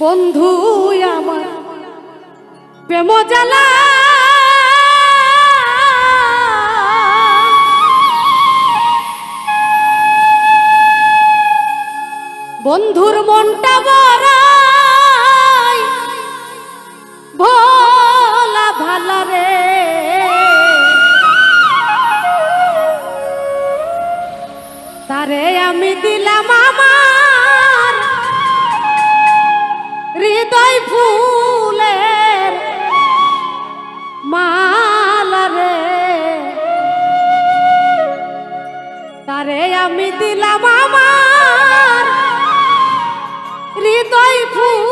বন্ধু আমার প্রেম জ্বালা। বন্ধুর মনটা বড়াই ভোলা ভালা রে। তারে আমি দিলাম হৃদয় ফুলের মালারে তারে আমি দিলাম আমার হৃদয় ফুলের